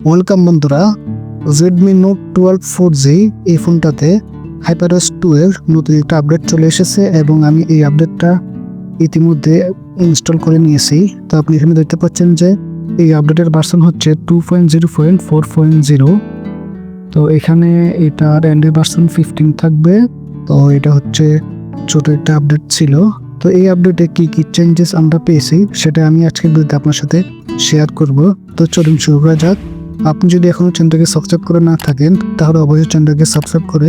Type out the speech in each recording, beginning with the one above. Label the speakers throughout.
Speaker 1: Welcome বন্ধুরা Redmi note twelve four G এই ফোনটাতে হাইপারস টু এর নতুন একটা আপডেট চলে এসেছে এবং আমি এই আপডেটটা ইতিমধ্যে ইনস্টল করে নিয়েছি। তো আপনি এখানে দেখতে পাচ্ছেন যে এই আপডেটের ভার্সন হচ্ছে two point zero point four point zero তো এখানে এটার অ্যান্ড্রয়েড ভার্সন ফিফটিন থাকবে। তো এটা হচ্ছে ছোট একটা আপডেট ছিল। তো এই আপডেটে কি কি চেঞ্জেস আমরা পেয়েছি সেটা আমি আজকে ভিডিওতে আপনার সাথে শেয়ার করব। তো চলুন শুরু করা যাক। আপনি যদি এখনও চ্যানেলটাকে সাবস্ক্রাইব করে না থাকেন, তাহলে অবশ্যই চ্যানেলটাকে সাবস্ক্রাইব করে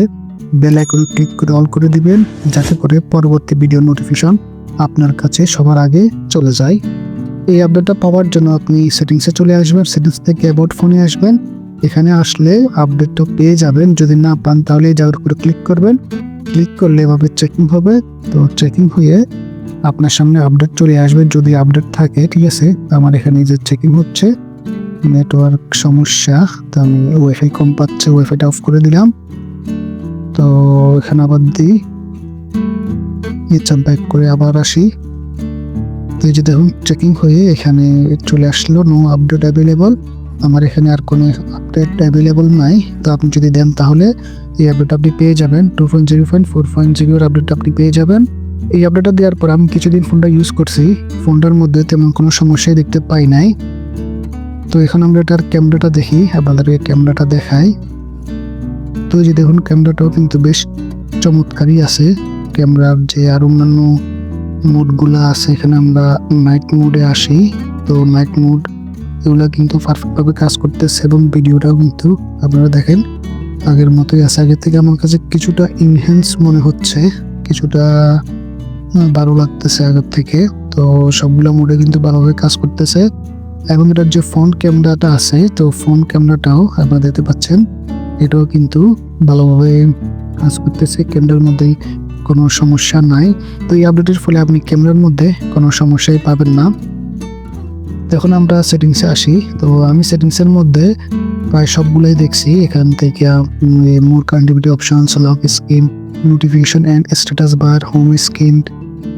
Speaker 1: বেল আইকনে ক্লিক করে অল করে দিবেন, যাতে করে পরবর্তী ভিডিও নোটিফিকেশন আপনার কাছে সবার আগে চলে যায়। এই আপডেটটা পাওয়ার জন্য আপনি সেটিংসে চলে আসবেন সেটিংস থেকে অ্যাবাউট ফোনে আসবেন। এখানে আসলে আপডেটটা পেয়ে যাবেন, যদি না পান তাহলে এই জায়গার উপরে ক্লিক করবেন। ক্লিক করলে এভাবে চেকিং হবে, তো চেকিং হয়ে আপনার সামনে আপডেট চলে আসবে। যদি আপডেট থাকে, ঠিক আছে, আমার এখানে যে চেকিং হচ্ছে নেটওয়ার্ক সমস্যা, তো আমি ওয়াইফাই কম পাচ্ছে ওয়াইফাইটা অফ করে দিলাম। তো এখানে আবার দিই। ইচ্ছা ব্যাক করে আবার আসি। তো এই যে দেখুন চেকিং হয়ে এখানে চলে আসলো নো আপডেট অ্যাভেলেবল আমার এখানে আর কোনো আপডেট অ্যাভেলেবল নাই। তো আপনি যদি দেন তাহলে এই আপডেট আপনি পেয়ে যাবেন। Two point zero point four point জিরোর আপডেট আপনি পেয়ে যাবেন। এই আপডেটটা দেওয়ার পর আমি কিছুদিন ফোনটা ইউজ করছি। ফোনটার মধ্যে তেমন কোনো সমস্যাই দেখতে পাই নাই। তো এখন আমরা এটার ক্যামেরাটা দেখি, আপনাদেরকে ক্যামেরাটা দেখাই। তো যে দেখুন, ক্যামেরাটাও কিন্তু বেশ চমৎকারই আছে। ক্যামেরার যে আর অন্যান্য মোডগুলো আছে, এখানে আমরা নাইট মোডে আসি। তো নাইট মোড এগুলো কিন্তু পারফেক্টভাবে কাজ করতেছে এবং ভিডিওটাও কিন্তু আপনারা দেখেন, আগের মতোই আছে। আগের থেকে আমার কাছে কিছুটা ইনহ্যান্স মনে হচ্ছে, কিছুটা ভালো লাগতেছে আগের থেকে। তো সবগুলো মোডে কিন্তু ভালোভাবে কাজ করতেছে। এবং এটার যে ফ্রন্ট ক্যামেরাটা আছে, তো ফ্রন্ট ক্যামেরাটাও আপনারা দেখতে পাচ্ছেন। এটাও কিন্তু ভালোভাবে কাজ করতেছে, ক্যামেরার মধ্যে কোনো সমস্যা নাই। তো এই আপডেটের ফলে আপনি ক্যামেরার মধ্যে কোনো সমস্যাই পাবেন না। এখন আমরা সেটিংসে আসি। তো আমি সেটিংসের মধ্যে প্রায় সবগুলোই দেখছি। এখান থেকে more connectivity options lock screen notification and status bar home screen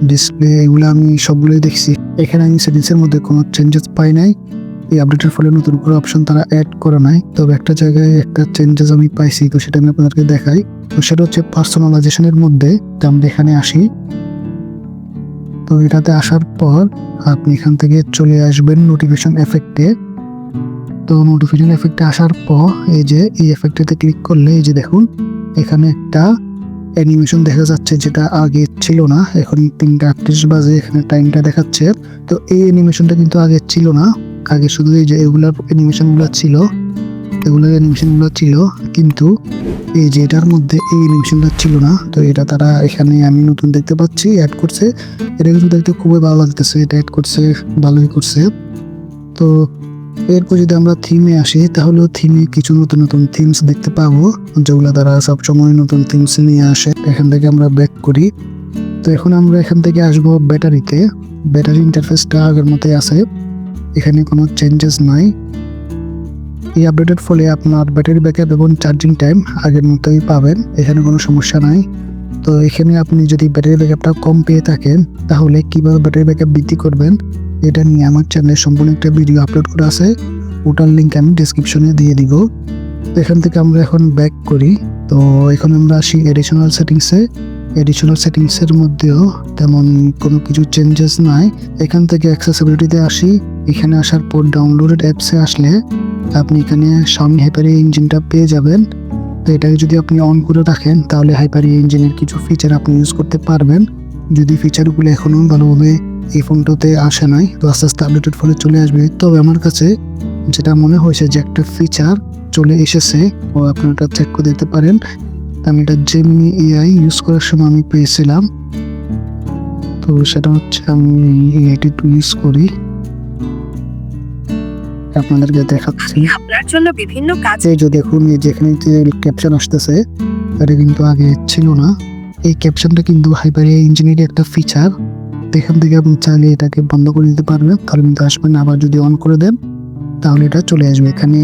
Speaker 1: display এগুলো আমি সবগুলোই দেখছি। এখানে আমি সেটিংসের মধ্যে কোনো চেঞ্জেস পাই নাই। এই আপডেটের ফলে নতুন করে অপশন তারা অ্যাড করে নাই। তবে একটা জায়গায় একটা চেঞ্জেস আমি পাইছি, তো সেটা আমি আপনাদেরকে দেখাই। তো সেটা হচ্ছে পার্সোনালাইজেশনের মধ্যে, তো আমরা এখানে আসি। তো এটাতে আসার পর আপনি এখান থেকে চলে আসবেন নোটিফিকেশন এফেক্টে তো নোটিফিকেশন এফেক্টে আসার পর এই যে এই এফেক্টেতে ক্লিক করলে, এই যে দেখুন, এখানে একটা অ্যানিমেশন দেখা যাচ্ছে যেটা আগে ছিল না। এখন তিনটা আটত্রিশ বাজে, এখানে টাইমটা দেখাচ্ছে। তো এই অ্যানিমেশনটা কিন্তু আগে ছিল না। আগে শুধু এই যে এগুলার অ্যানিমেশনগুলো ছিল এগুলোর অ্যানিমেশনগুলো ছিল। কিন্তু এই যে এটার মধ্যে এই অ্যানিমেশনটা ছিল না। তো এটা তারা এখানে আমি নতুন দেখতে পাচ্ছি অ্যাড করছে। এটা কিন্তু দেখতে খুবই ভালো লাগতেছে। এটা অ্যাড করছে, ভালোই করছে। তো এরপর যদি আমরা থিমে আসি তাহলেও থিমে কিছু নতুন নতুন থিমস দেখতে পাবো, যেগুলো তারা সবসময় নতুন থিমস নিয়ে আসে। এখান থেকে আমরা ব্যাক করি। তো এখন আমরা এখান থেকে আসব ব্যাটারিতে। ব্যাটারি ইন্টারফেসটা আগের মতোই আছে। এখানে কোনো চেঞ্জেস নাই। এই আপডেটের ফলে আপনার ব্যাটারি ব্যাকআপ এবং চার্জিং টাইম আগের মতোই পাবেন। এখানে কোনো সমস্যা নাই। তো এখানে আপনি যদি ব্যাটারি ব্যাকআপটা কম পেয়ে থাকেন, তাহলে কীভাবে ব্যাটারি ব্যাকআপ বৃদ্ধি করবেন? এটা নিয়ে আমার চ্যানেলে সম্পূর্ণ একটা ভিডিও আপলোড করা আছে। ওটার লিঙ্ক আমি ডিসক্রিপশনে দিয়ে দিব। তো এখান থেকে আমরা এখন ব্যাক করি। তো এখন আমরা আসি এডিশনাল সেটিংসে এডিশনাল সেটিংসের মধ্যেও তেমন কোনো কিছু চেঞ্জেস নাই। এখান থেকে অ্যাক্সেসিবিলিটিতে আসি। এখানে আসার পর ডাউনলোডেড অ্যাপসে আসলে আপনি এখানে সামনে হাইপারি ইঞ্জিনটা পেয়ে যাবেন। তো এটাকে যদি আপনি অন করে রাখেন, তাহলে হাইপারি ইঞ্জিনের কিছু ফিচার আপনি ইউজ করতে পারবেন। যদি ফিচারগুলো এখনও ভালোভাবে এই ফোনটাতে আসে নাই তো আস্তে আস্তে আপডেটেড ফলে চলে আসবে। তবে আমার কাছে যেটা মনে হয়েছে যে একটা ফিচার চলে এসেছে ও আপনারা চেক করে দিতে পারেন। আমি এটা জেমিনি এআই ইউজ করার সময় আমি পেয়েছিলাম। তো সেটা হচ্ছে আমি এআইটি ইউজ করি। আপনাদেরকে দেখাচ্ছি।
Speaker 2: আপনি আপনার জন্য বিভিন্ন কাজ
Speaker 1: এই যে দেখুন যেখানে যে ক্যাপশন আসতেছে এটা কিন্তু আগে ছিল না। এই ক্যাপশনটা কিন্তু হাইপারিয়া ইঞ্জিনিয়ারিং একটা ফিচার এখান থেকে আপনি চাইলে এটাকে বন্ধ করে দিতে পারবেন। তাহলে কিন্তু আসবে না। আবার যদি অন করে দেন, তাহলে এটা চলে আসবে। এখানে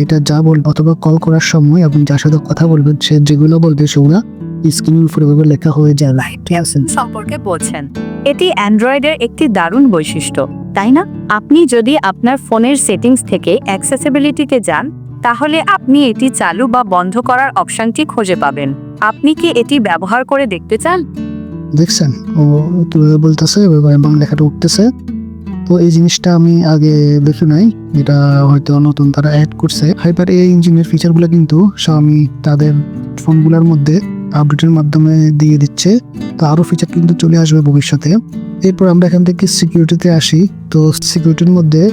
Speaker 1: এটা যা বলবে অথবা কল করার সময় আপনি যার সাথে কথা বলবেন, সে যেগুলো বলবে সেগুলো স্ক্রিনের উপরে লেখা হয়ে যায়। লাইট
Speaker 2: সম্পর্কে বলছেন। এটি অ্যান্ড্রয়েডের একটি দারুণ বৈশিষ্ট্য, তাই না? আপনি যদি আপনার ফোনের সেটিংস থেকে অ্যাক্সেসিবিলিটিতে যান, তাহলে আপনি এটি চালু বা বন্ধ করার অপশনটি খুঁজে পাবেন। আপনি কি এটি ব্যবহার করে দেখতে চান?
Speaker 1: দেখছেন? ও বলতেছে এবং লেখাটা উঠতেছে। তো এই জিনিসটা আমি আগে দেখি নাই। এটা হয়তো নতুন তারা অ্যাড করছে। হাইপার এই ইঞ্জিনের ফিচারগুলো কিন্তু Xiaomi তাদের ফোনগুলোর মধ্যে আপডেটের মাধ্যমে দিয়ে দিচ্ছে। তো আরও ফিচার কিন্তু চলে আসবে ভবিষ্যতে। এরপর আমরা এখান থেকে সিকিউরিটিতে আসি। তো সিকিউরিটির মধ্যে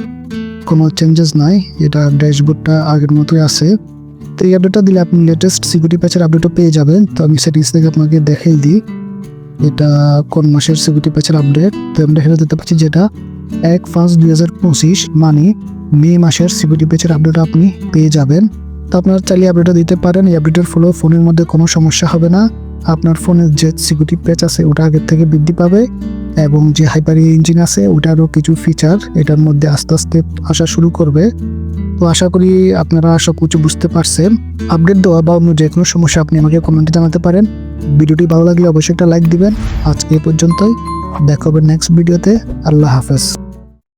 Speaker 1: কোনো চেঞ্জেস নাই। এটা ড্যাশবোর্ডটা আগের মতোই আছে। তো এই আপডেটটা দিলে আপনি লেটেস্ট সিকিউরিটি প্যাচের আপডেটও পেয়ে যাবেন। তো আমি সেটিংস থেকে আপনাকে দেখাই দিই। এটা কোন মাসের সিকিউরিটি প্যাচের আপডেট তো আমরা এখানে দেখতে পাচ্ছি যেটা এক পাঁচ দুই হাজার পঁচিশ মানে মে মাসের সিকিউরিটি প্যাচের আপডেট আপনি পেয়ে যাবেন। তো আপনার চাইলে আপডেটটা দিতে পারেন। এই আপডেটের ফলে ফোনের মধ্যে কোনো সমস্যা হবে না। আপনার ফোনের যে সিকিউরিটি প্যাচ আছে, ওটা আগের থেকে বৃদ্ধি পাবে এবং যে হাইপার ইঞ্জিন আছে, ওটারও কিছু ফিচার এটার মধ্যে আস্তে আস্তে আসা শুরু করবে। তো আশা করি আপনারা সব কিছু বুঝতে পারছেন। আপডেট দেওয়া বা অন্য যে কোনো সমস্যা আপনি আমাকে কমেন্টে জানাতে পারেন। ভিডিওটি ভালো লাগলে অবশ্যই একটা লাইক দিবেন। আজকে এই পর্যন্তই। দেখা হবে নেক্সট ভিডিওতে আল্লাহ হাফেজ।